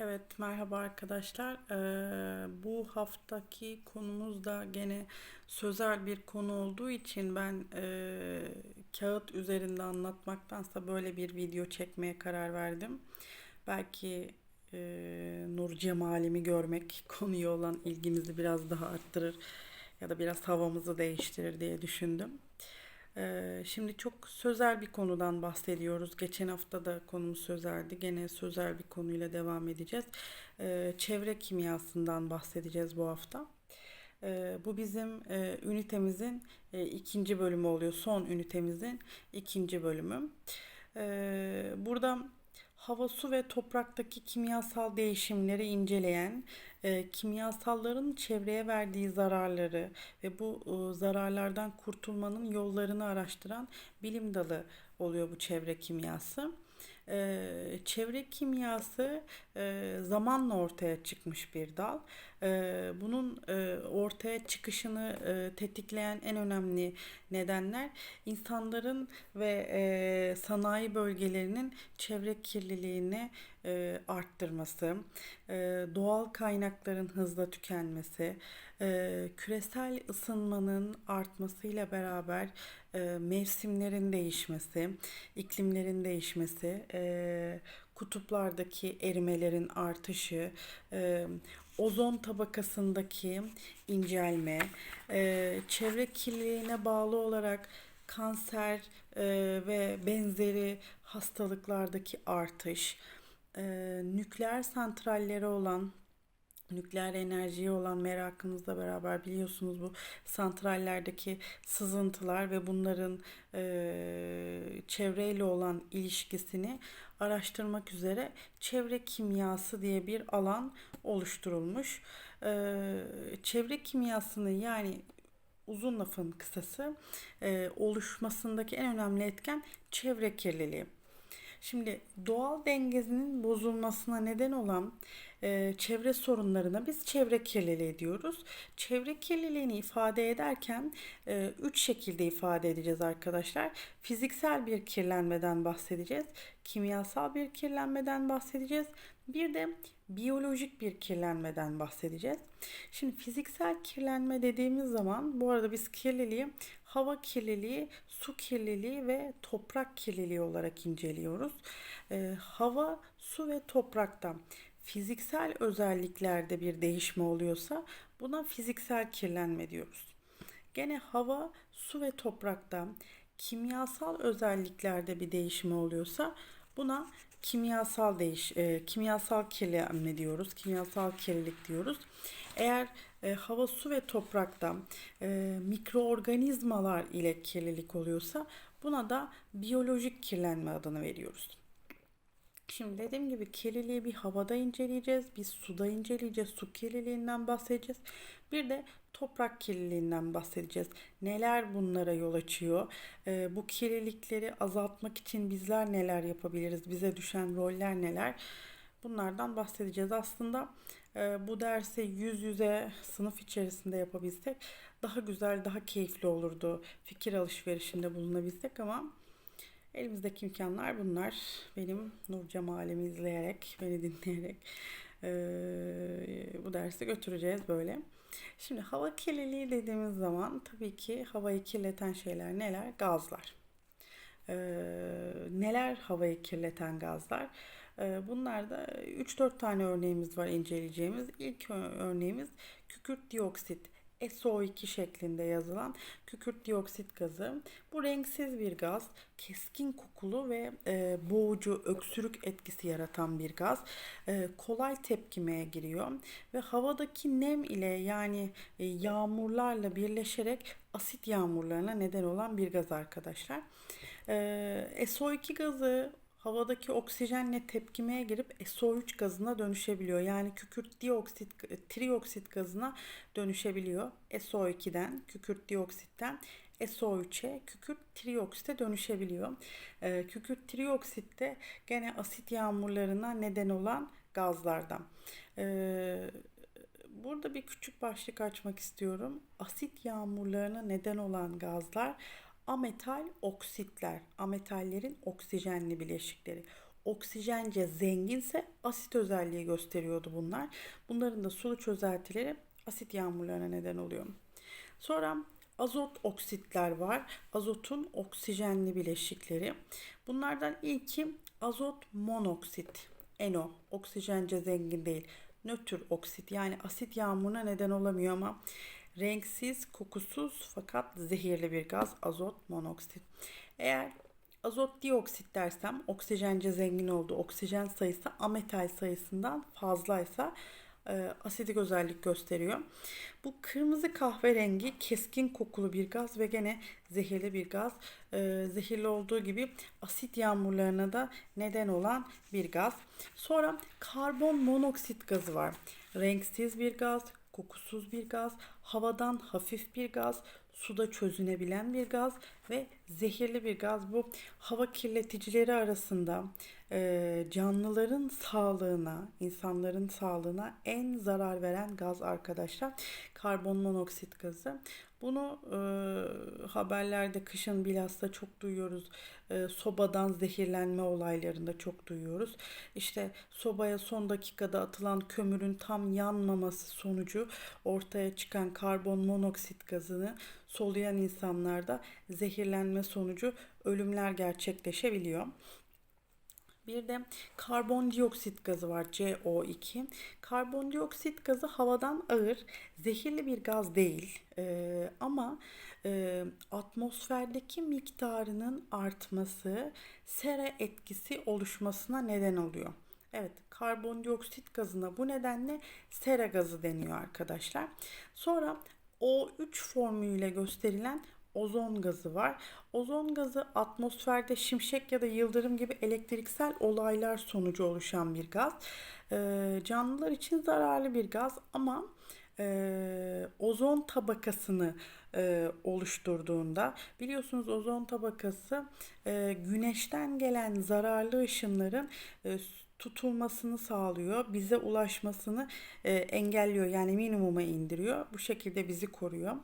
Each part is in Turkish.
Evet, merhaba arkadaşlar. Ee, bu haftaki konumuz da gene sözel bir konu olduğu için ben e, kağıt üzerinde anlatmaktansa böyle bir video çekmeye karar verdim. Belki e, nur cemalimi görmek konuya olan ilgimizi biraz daha arttırır ya da biraz havamızı değiştirir diye düşündüm. Ee, şimdi çok sözel bir konudan bahsediyoruz. Geçen hafta da konumuz sözeldi. Gene sözel bir konuyla devam edeceğiz. Ee, çevre kimyasından bahsedeceğiz bu hafta. Ee, bu bizim e, ünitemizin e, ikinci bölümü oluyor. Son ünitemizin ikinci bölümü. Burada hava, su ve topraktaki kimyasal değişimleri inceleyen, e, kimyasalların çevreye verdiği zararları ve bu e, zararlardan kurtulmanın yollarını araştıran bilim dalı oluyor bu çevre kimyası. Ee, çevre kimyası e, zamanla ortaya çıkmış bir dal. Ee, bunun e, ortaya çıkışını e, tetikleyen en önemli nedenler insanların ve e, sanayi bölgelerinin çevre kirliliğini e, arttırması, e, doğal kaynakların hızla tükenmesi, e, küresel ısınmanın artmasıyla beraber e, mevsimlerin değişmesi, iklimlerin değişmesi, e, kutuplardaki erimelerin artışı, e, ozon tabakasındaki incelme, e, çevre kirliliğine bağlı olarak kanser e, ve benzeri hastalıklardaki artış, e, nükleer santrallere olan nükleer enerjiye olan merakınızla beraber biliyorsunuz bu santrallerdeki sızıntılar ve bunların e, çevreyle olan ilişkisini araştırmak üzere çevre kimyası diye bir alan oluşturulmuş. E, çevre kimyasını yani uzun lafın kısası e, oluşmasındaki en önemli etken çevre kirliliği. Şimdi doğal dengesinin bozulmasına neden olan e, çevre sorunlarına biz çevre kirliliği diyoruz. Çevre kirliliğini ifade ederken e, üç şekilde ifade edeceğiz arkadaşlar. Fiziksel bir kirlenmeden bahsedeceğiz. Kimyasal bir kirlenmeden bahsedeceğiz. Bir de biyolojik bir kirlenmeden bahsedeceğiz. Şimdi fiziksel kirlenme dediğimiz zaman bu arada biz kirliliği hava kirliliği, su kirliliği ve toprak kirliliği olarak inceliyoruz. Ee, hava, su ve toprakta fiziksel özelliklerde bir değişme oluyorsa buna fiziksel kirlenme diyoruz. Gene hava, su ve toprakta kimyasal özelliklerde bir değişme oluyorsa buna kimyasal değiş e, kimyasal kirlenme diyoruz. Kimyasal kirlilik diyoruz. Eğer e, hava, su ve toprakta e, mikroorganizmalar ile kirlilik oluyorsa buna da biyolojik kirlenme adını veriyoruz. Şimdi dediğim gibi kirliliği bir havada inceleyeceğiz, bir suda inceleyeceğiz, su kirliliğinden bahsedeceğiz. Bir de toprak kirliliğinden bahsedeceğiz. Neler bunlara yol açıyor? Ee, bu kirlilikleri azaltmak için bizler neler yapabiliriz? Bize düşen roller neler? Bunlardan bahsedeceğiz. Aslında e, bu dersi yüz yüze sınıf içerisinde yapabilsek daha güzel, daha keyifli olurdu. Fikir alışverişinde bulunabilsek ama Elimizdeki imkanlar bunlar. Benim Nur Cemal'imi izleyerek, beni dinleyerek e, bu dersi götüreceğiz böyle. Şimdi hava kirliliği dediğimiz zaman tabii ki havayı kirleten şeyler neler? Gazlar. E, neler havayı kirleten gazlar? E, bunlarda 3-4 tane örneğimiz var inceleyeceğimiz. İlk örneğimiz kükürt dioksit. SO2 şeklinde yazılan kükürt dioksit gazı. Bu renksiz bir gaz, keskin kokulu ve e, boğucu, öksürük etkisi yaratan bir gaz. E, kolay tepkimeye giriyor ve havadaki nem ile yani e, yağmurlarla birleşerek asit yağmurlarına neden olan bir gaz arkadaşlar. E, SO2 gazı havadaki oksijenle tepkimeye girip SO3 gazına dönüşebiliyor. Yani kükürt dioksit, trioksit gazına dönüşebiliyor. SO2'den, kükürt dioksitten SO3'e kükürt trioksite dönüşebiliyor. Ee, kükürt trioksit de gene asit yağmurlarına neden olan gazlardan. Ee, burada bir küçük başlık açmak istiyorum. Asit yağmurlarına neden olan gazlar ametal oksitler, ametallerin oksijenli bileşikleri. oksijence zenginse asit özelliği gösteriyordu bunlar. Bunların da sulu çözeltileri asit yağmurlarına neden oluyor. Sonra azot oksitler var. Azotun oksijenli bileşikleri. Bunlardan ilki azot monoksit. NO. Oksijence zengin değil. Nötr oksit yani asit yağmuruna neden olamıyor ama renksiz, kokusuz fakat zehirli bir gaz azot monoksit. Eğer azot dioksit dersem oksijence zengin olduğu oksijen sayısı ametal sayısından fazlaysa e, asidik özellik gösteriyor. Bu kırmızı kahverengi keskin kokulu bir gaz ve gene zehirli bir gaz. E, zehirli olduğu gibi asit yağmurlarına da neden olan bir gaz. Sonra karbon monoksit gazı var. Renksiz bir gaz, kokusuz bir gaz, havadan hafif bir gaz, suda çözünebilen bir gaz ve zehirli bir gaz. Bu hava kirleticileri arasında e, canlıların sağlığına, insanların sağlığına en zarar veren gaz arkadaşlar. Karbon monoksit gazı. Bunu e, haberlerde kışın bilhassa çok duyuyoruz. E, sobadan zehirlenme olaylarında çok duyuyoruz. İşte sobaya son dakikada atılan kömürün tam yanmaması sonucu ortaya çıkan karbon monoksit gazını soluyan insanlarda zehirlenme sonucu ölümler gerçekleşebiliyor. Bir de karbondioksit gazı var CO2. Karbondioksit gazı havadan ağır, zehirli bir gaz değil ee, ama e, atmosferdeki miktarının artması sera etkisi oluşmasına neden oluyor. Evet, karbondioksit gazına bu nedenle sera gazı deniyor arkadaşlar. Sonra O3 formülüyle gösterilen ozon gazı var. Ozon gazı atmosferde şimşek ya da yıldırım gibi elektriksel olaylar sonucu oluşan bir gaz. E, canlılar için zararlı bir gaz ama e, ozon tabakasını e, oluşturduğunda biliyorsunuz ozon tabakası e, güneşten gelen zararlı ışınların e, tutulmasını sağlıyor. Bize ulaşmasını e, engelliyor. Yani minimuma indiriyor. Bu şekilde bizi koruyor.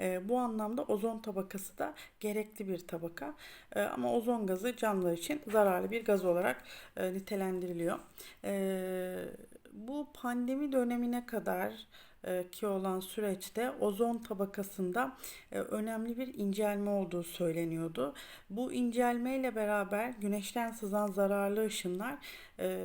E, bu anlamda ozon tabakası da gerekli bir tabaka. E, ama ozon gazı canlılar için zararlı bir gaz olarak e, nitelendiriliyor. E, bu pandemi dönemine kadar ki olan süreçte ozon tabakasında e, önemli bir incelme olduğu söyleniyordu. Bu incelme ile beraber güneşten sızan zararlı ışınlar e,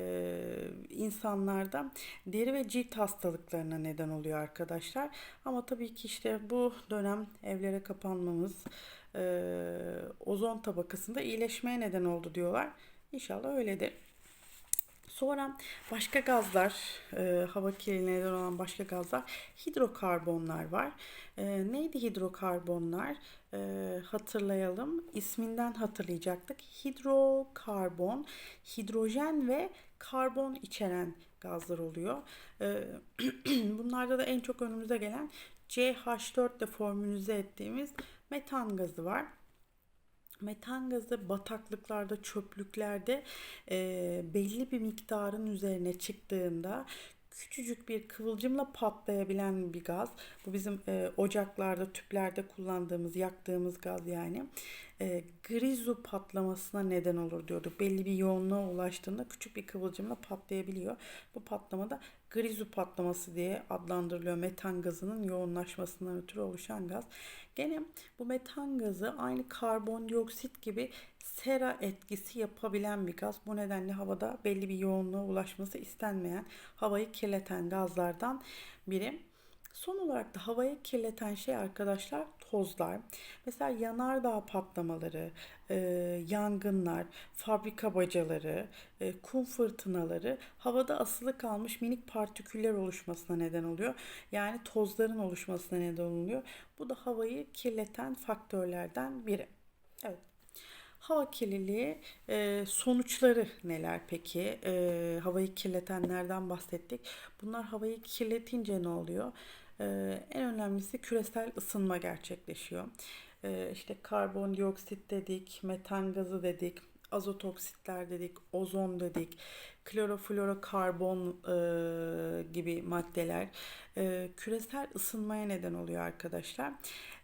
insanlarda deri ve cilt hastalıklarına neden oluyor arkadaşlar. Ama tabii ki işte bu dönem evlere kapanmamız ozon tabakasında iyileşmeye neden oldu diyorlar. İnşallah öyledir. Sonra başka gazlar, e, hava kirliliğine neden olan başka gazlar, hidrokarbonlar var. E, neydi hidrokarbonlar? E, hatırlayalım. İsminden hatırlayacaktık. Hidrokarbon, hidrojen ve karbon içeren gazlar oluyor. E, bunlarda da en çok önümüze gelen CH4 ile formülize ettiğimiz metan gazı var. Metan gazı bataklıklarda, çöplüklerde e, belli bir miktarın üzerine çıktığında küçücük bir kıvılcımla patlayabilen bir gaz. Bu bizim e, ocaklarda, tüplerde kullandığımız, yaktığımız gaz yani. E, grizu patlamasına neden olur diyordu. Belli bir yoğunluğa ulaştığında küçük bir kıvılcımla patlayabiliyor. Bu patlamada grizu patlaması diye adlandırılıyor. Metan gazının yoğunlaşmasından ötürü oluşan gaz. Gene bu metan gazı aynı karbondioksit gibi sera etkisi yapabilen bir gaz. Bu nedenle havada belli bir yoğunluğa ulaşması istenmeyen, havayı kirleten gazlardan biri. Son olarak da havayı kirleten şey arkadaşlar tozlar. Mesela yanardağ patlamaları, e, yangınlar, fabrika bacaları, e, kum fırtınaları havada asılı kalmış minik partiküller oluşmasına neden oluyor. Yani tozların oluşmasına neden oluyor. Bu da havayı kirleten faktörlerden biri. Evet. Hava kirliliği e, sonuçları neler peki? E, havayı kirletenlerden bahsettik. Bunlar havayı kirletince ne oluyor? Ee, en önemlisi küresel ısınma gerçekleşiyor. Ee, işte karbondioksit dedik, metan gazı dedik, azot oksitler dedik, ozon dedik, kloroflorokarbon e, gibi maddeler e, küresel ısınmaya neden oluyor arkadaşlar.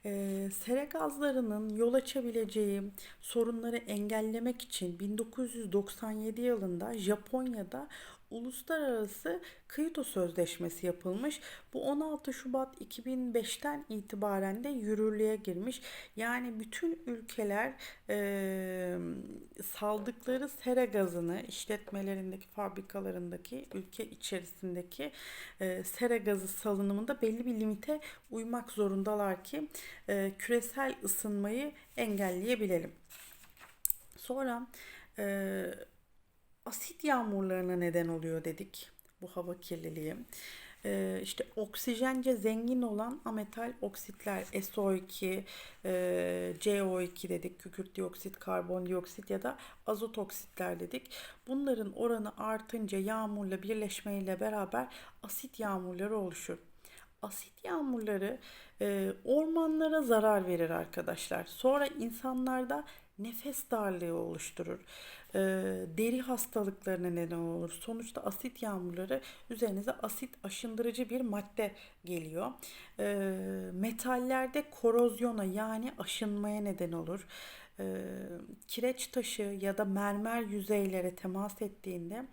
E, sera gazlarının yol açabileceği sorunları engellemek için 1997 yılında Japonya'da Uluslararası Kyoto Sözleşmesi yapılmış. Bu 16 Şubat 2005'ten itibaren de yürürlüğe girmiş. Yani bütün ülkeler e, saldıkları sera gazını işletmelerindeki, fabrikalarındaki, ülke içerisindeki e, sera gazı salınımında belli bir limite uymak zorundalar ki e, küresel ısınmayı engelleyebilelim. Sonra e, asit yağmurlarına neden oluyor dedik bu hava kirliliği. Ee, işte oksijence zengin olan ametal oksitler SO2, e, CO2 dedik, kükürt dioksit, karbondioksit ya da azot oksitler dedik. Bunların oranı artınca yağmurla birleşmeyle beraber asit yağmurları oluşur. Asit yağmurları e, ormanlara zarar verir arkadaşlar. Sonra insanlarda nefes darlığı oluşturur. E, deri hastalıklarına neden olur. Sonuçta asit yağmurları üzerinize asit aşındırıcı bir madde geliyor. E, metallerde korozyona yani aşınmaya neden olur. E, kireç taşı ya da mermer yüzeylere temas ettiğinde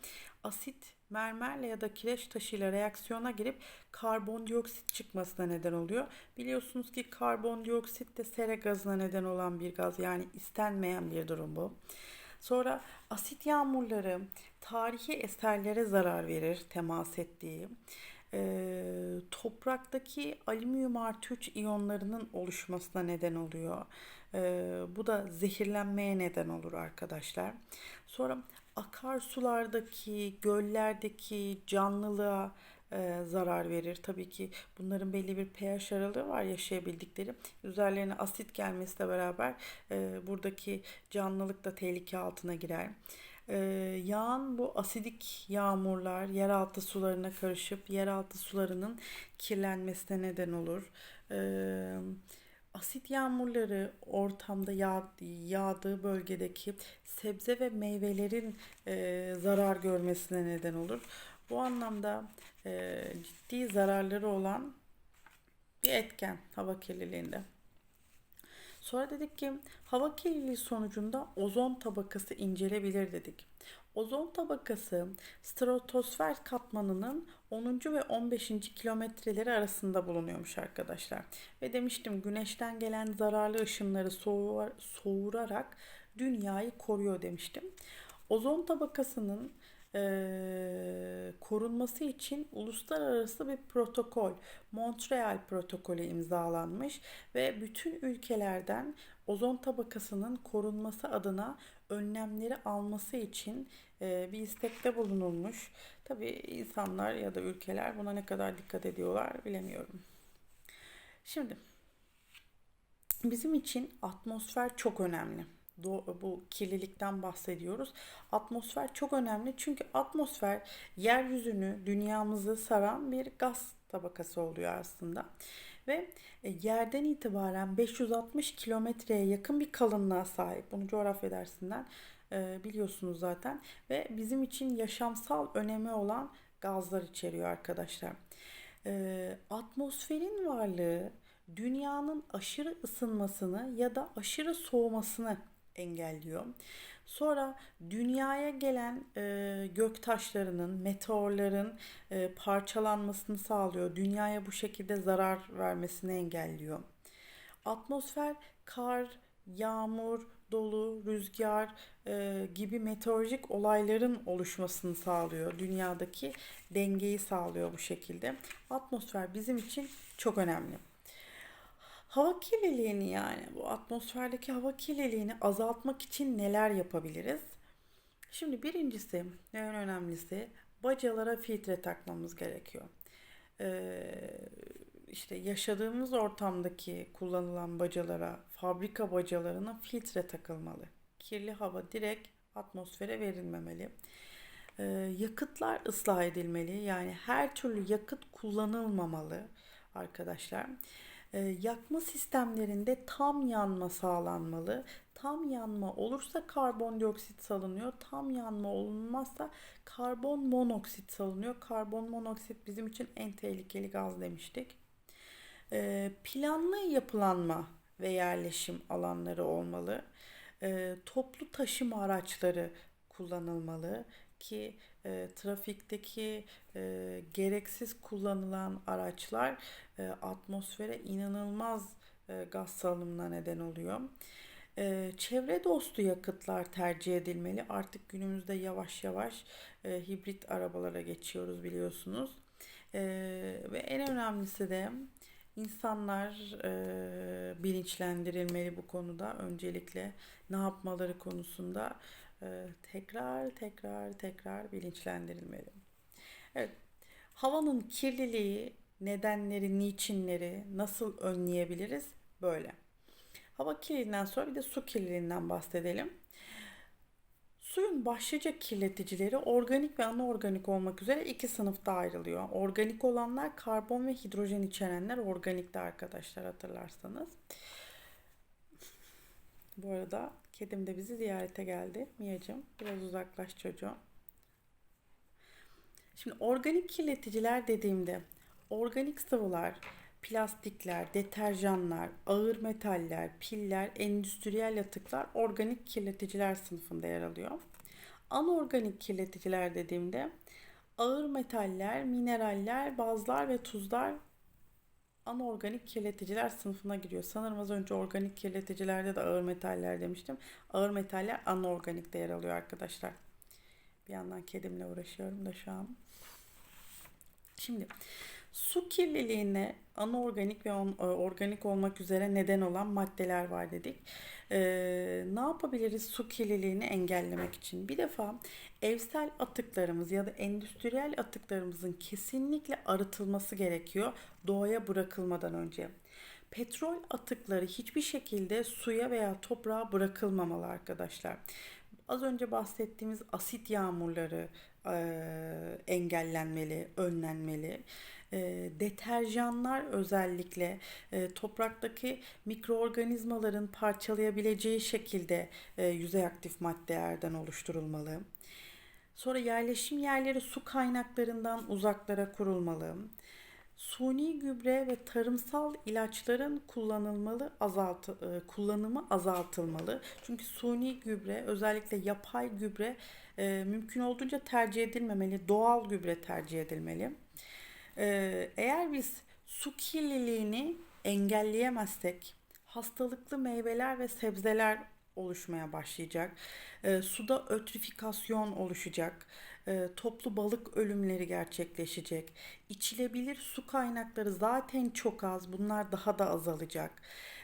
asit mermerle ya da kireç taşıyla reaksiyona girip karbondioksit çıkmasına neden oluyor. Biliyorsunuz ki karbondioksit de sera gazına neden olan bir gaz yani istenmeyen bir durum bu. Sonra asit yağmurları tarihi eserlere zarar verir temas ettiği. E, topraktaki alüminyum artı 3 iyonlarının oluşmasına neden oluyor. E, bu da zehirlenmeye neden olur arkadaşlar. Sonra akarsulardaki, göllerdeki canlılığa e, zarar verir. Tabii ki bunların belli bir pH aralığı var yaşayabildikleri. Üzerlerine asit gelmesiyle beraber e, buradaki canlılık da tehlike altına girer. E, yağan bu asidik yağmurlar yeraltı sularına karışıp yeraltı sularının kirlenmesine neden olur. E, asit yağmurları ortamda yağ, yağdığı bölgedeki sebze ve meyvelerin e, zarar görmesine neden olur. Bu anlamda e, ciddi zararları olan bir etken hava kirliliğinde. Sonra dedik ki hava kirliliği sonucunda ozon tabakası incelebilir dedik. Ozon tabakası stratosfer katmanının 10. ve 15. kilometreleri arasında bulunuyormuş arkadaşlar. Ve demiştim güneşten gelen zararlı ışınları soğur, soğurarak dünyayı koruyor demiştim. Ozon tabakasının e, korunması için uluslararası bir protokol, Montreal protokolü imzalanmış ve bütün ülkelerden ozon tabakasının korunması adına önlemleri alması için e, bir istekte bulunulmuş. Tabi insanlar ya da ülkeler buna ne kadar dikkat ediyorlar bilemiyorum. Şimdi bizim için atmosfer çok önemli bu kirlilikten bahsediyoruz. Atmosfer çok önemli çünkü atmosfer yeryüzünü, dünyamızı saran bir gaz tabakası oluyor aslında. Ve e, yerden itibaren 560 kilometreye yakın bir kalınlığa sahip. Bunu coğrafya dersinden e, biliyorsunuz zaten. Ve bizim için yaşamsal önemi olan gazlar içeriyor arkadaşlar. E, atmosferin varlığı dünyanın aşırı ısınmasını ya da aşırı soğumasını engelliyor. Sonra dünyaya gelen e, gök taşlarının, meteorların e, parçalanmasını sağlıyor. Dünyaya bu şekilde zarar vermesini engelliyor. Atmosfer kar, yağmur, dolu, rüzgar e, gibi meteorolojik olayların oluşmasını sağlıyor. Dünyadaki dengeyi sağlıyor bu şekilde. Atmosfer bizim için çok önemli. Hava kirliliğini yani bu atmosferdeki hava kirliliğini azaltmak için neler yapabiliriz? Şimdi birincisi en önemlisi bacalara filtre takmamız gerekiyor. Ee, işte yaşadığımız ortamdaki kullanılan bacalara, fabrika bacalarına filtre takılmalı. Kirli hava direkt atmosfere verilmemeli. Ee, yakıtlar ıslah edilmeli. Yani her türlü yakıt kullanılmamalı arkadaşlar. E, yakma sistemlerinde tam yanma sağlanmalı. Tam yanma olursa karbondioksit salınıyor. Tam yanma olunmazsa karbon monoksit salınıyor. Karbon monoksit bizim için en tehlikeli gaz demiştik. E, planlı yapılanma ve yerleşim alanları olmalı. E, toplu taşıma araçları kullanılmalı ki e, trafikteki e, gereksiz kullanılan araçlar e, atmosfere inanılmaz e, gaz salınımına neden oluyor. E, çevre dostu yakıtlar tercih edilmeli. Artık günümüzde yavaş yavaş e, hibrit arabalara geçiyoruz biliyorsunuz. E, ve en önemlisi de insanlar e, bilinçlendirilmeli bu konuda. Öncelikle ne yapmaları konusunda e, tekrar tekrar tekrar bilinçlendirilmeli. Evet, havanın kirliliği, nedenleri, niçinleri nasıl önleyebiliriz? Böyle. Hava kirliliğinden sonra bir de su kirliliğinden bahsedelim. Suyun başlıca kirleticileri organik ve anorganik olmak üzere iki sınıfta ayrılıyor. Organik olanlar karbon ve hidrojen içerenler organikte arkadaşlar hatırlarsanız. Bu arada kedim de bizi ziyarete geldi. Miyacım biraz uzaklaş çocuğum. Şimdi organik kirleticiler dediğimde organik sıvılar, plastikler, deterjanlar, ağır metaller, piller, endüstriyel atıklar organik kirleticiler sınıfında yer alıyor. Anorganik kirleticiler dediğimde ağır metaller, mineraller, bazlar ve tuzlar anorganik kirleticiler sınıfına giriyor. Sanırım az önce organik kirleticilerde de ağır metaller demiştim. Ağır metaller anorganikte yer alıyor arkadaşlar. Bir yandan kedimle uğraşıyorum da şu an. Şimdi su kirliliğine anorganik ve e, organik olmak üzere neden olan maddeler var dedik. Ee, ne yapabiliriz su kirliliğini engellemek için? Bir defa evsel atıklarımız ya da endüstriyel atıklarımızın kesinlikle arıtılması gerekiyor doğaya bırakılmadan önce. Petrol atıkları hiçbir şekilde suya veya toprağa bırakılmamalı arkadaşlar. Az önce bahsettiğimiz asit yağmurları e, engellenmeli, önlenmeli. E, deterjanlar özellikle e, topraktaki mikroorganizmaların parçalayabileceği şekilde e, yüzey aktif maddelerden oluşturulmalı. Sonra yerleşim yerleri su kaynaklarından uzaklara kurulmalı. Suni gübre ve tarımsal ilaçların kullanılmalı azalt e, kullanımı azaltılmalı. Çünkü suni gübre özellikle yapay gübre e, mümkün olduğunca tercih edilmemeli. Doğal gübre tercih edilmeli. E, eğer biz su kirliliğini engelleyemezsek hastalıklı meyveler ve sebzeler oluşmaya başlayacak. E, suda ötrifikasyon oluşacak. E, toplu balık ölümleri gerçekleşecek. İçilebilir su kaynakları zaten çok az. Bunlar daha da azalacak.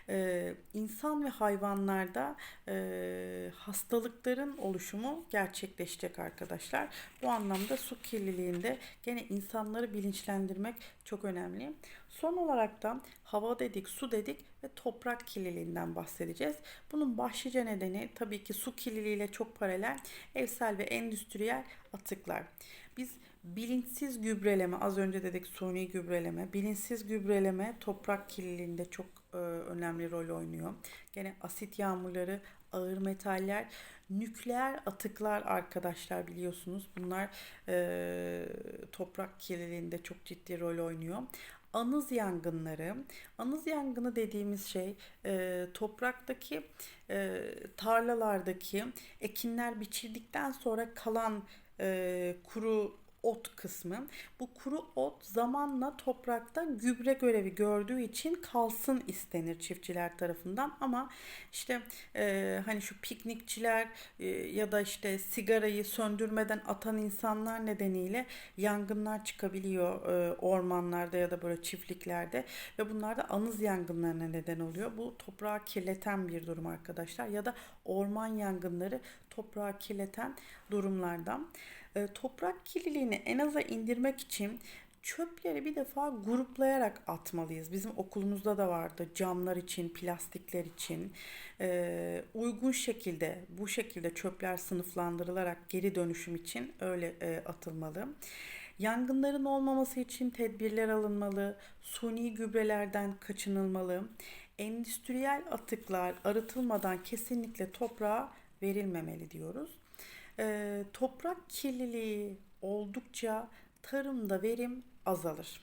E, insan ve hayvanlarda e, hastalıkların oluşumu gerçekleşecek arkadaşlar. Bu anlamda su kirliliğinde gene insanları bilinçlendirmek çok önemli. Son olarak da hava dedik, su dedik ve toprak kirliliğinden bahsedeceğiz. Bunun başlıca nedeni tabii ki su kirliliğiyle çok paralel evsel ve endüstriyel atıklar. Biz bilinçsiz gübreleme, az önce dedik suni gübreleme, bilinçsiz gübreleme toprak kirliliğinde çok e, önemli rol oynuyor. Gene asit yağmurları, ağır metaller, nükleer atıklar arkadaşlar biliyorsunuz. Bunlar e, toprak kirliliğinde çok ciddi rol oynuyor anız yangınları. Anız yangını dediğimiz şey e, topraktaki e, tarlalardaki ekinler biçildikten sonra kalan e, kuru ot kısmı. Bu kuru ot zamanla toprakta gübre görevi gördüğü için kalsın istenir çiftçiler tarafından ama işte e, hani şu piknikçiler e, ya da işte sigarayı söndürmeden atan insanlar nedeniyle yangınlar çıkabiliyor e, ormanlarda ya da böyle çiftliklerde ve bunlar da anız yangınlarına neden oluyor. Bu toprağı kirleten bir durum arkadaşlar ya da orman yangınları toprağı kirleten durumlardan. E, toprak kirliliğini en aza indirmek için çöpleri bir defa gruplayarak atmalıyız. Bizim okulumuzda da vardı camlar için, plastikler için e, uygun şekilde bu şekilde çöpler sınıflandırılarak geri dönüşüm için öyle e, atılmalı. Yangınların olmaması için tedbirler alınmalı, suni gübrelerden kaçınılmalı, endüstriyel atıklar arıtılmadan kesinlikle toprağa verilmemeli diyoruz. Ee, toprak kirliliği oldukça tarımda verim azalır.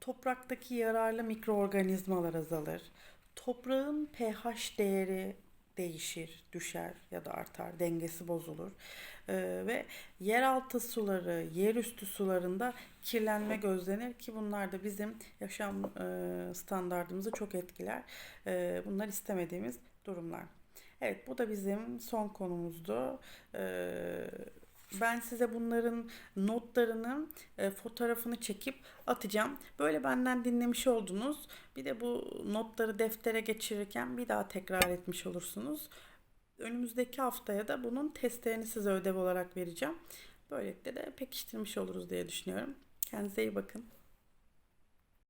Topraktaki yararlı mikroorganizmalar azalır. Toprağın pH değeri değişir, düşer ya da artar, dengesi bozulur. Ee, ve yeraltı suları, yerüstü sularında kirlenme gözlenir ki bunlar da bizim yaşam e, standartımızı çok etkiler. Ee, bunlar istemediğimiz durumlar. Evet, bu da bizim son konumuzdu. Ee, ben size bunların notlarını, e, fotoğrafını çekip atacağım. Böyle benden dinlemiş oldunuz. Bir de bu notları deftere geçirirken bir daha tekrar etmiş olursunuz. Önümüzdeki haftaya da bunun testlerini size ödev olarak vereceğim. Böylelikle de pekiştirmiş oluruz diye düşünüyorum. Kendinize iyi bakın.